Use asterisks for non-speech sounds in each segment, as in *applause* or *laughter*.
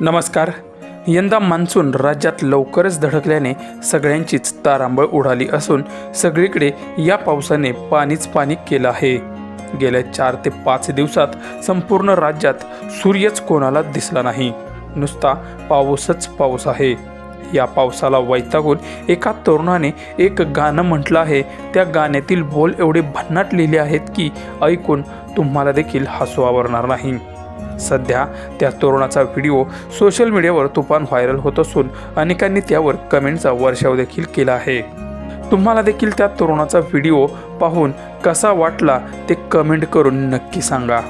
नमस्कार. यंदा मान्सून राज्यात लवकरच धडकल्याने सगळ्यांचीच तारांबळ उडाली असून सगळीकडे या पावसाने पाणीच पाणी केलं आहे. गेल्या चार ते पाच दिवसात संपूर्ण राज्यात सूर्यच कोणाला दिसला नाही. नुसता पाऊसच पाऊस आहे. या पावसाला वैतागून एका तरुणाने एक गाणं म्हटलं आहे. त्या गाण्यातील बोल एवढे भन्नाट लिहिले आहेत की ऐकून तुम्हाला देखील हसू आवरणार नाही. सध्या त्या तरुणाचा व्हिडिओ सोशल मीडियावर तुफान व्हायरल होत असून अनेकांनी त्यावर कमेंटचा वर्षाव देखील केला आहे. तुम्हाला देखील त्या तरुणाचा व्हिडिओ पाहून कसा वाटला ते कमेंट करून नक्की सांगा.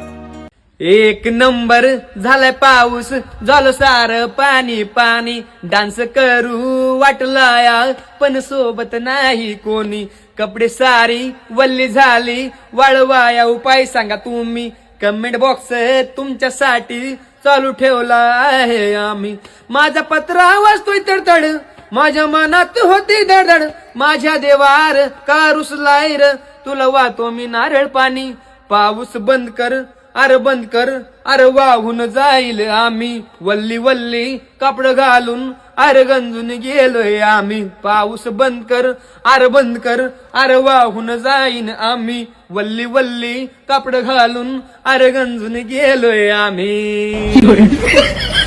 एक नंबर झालाय पाऊस झालं सार पाणी पाणी. डान्स करू वाटलाया पण सोबत नाही कोणी. कपडे सारी वल्ली झाली वाळवाया उपाय सांगा तुम्ही. कमेंट बॉक्स तुमच्यासाठी चालू ठेवला आहे आम्ही. माझा पत्रा वाचतोय तडतड माझ्या मनात होती धडधड माझ्या देवार का रुसलाय तुला वाहतो मी नारळ पाणी पाऊस बंद कर अर बंद कर अर वाहून जाईल आम्ही. वल्ली वल्ली कापड घालून अर गंजून गेलोय आम्ही. पाऊस बंद कर अरे बंद कर अर वाहून जाईन आम्ही. वल्ली वल्ली कापड घालून अर गंजून गेलोय आम्ही. *laughs*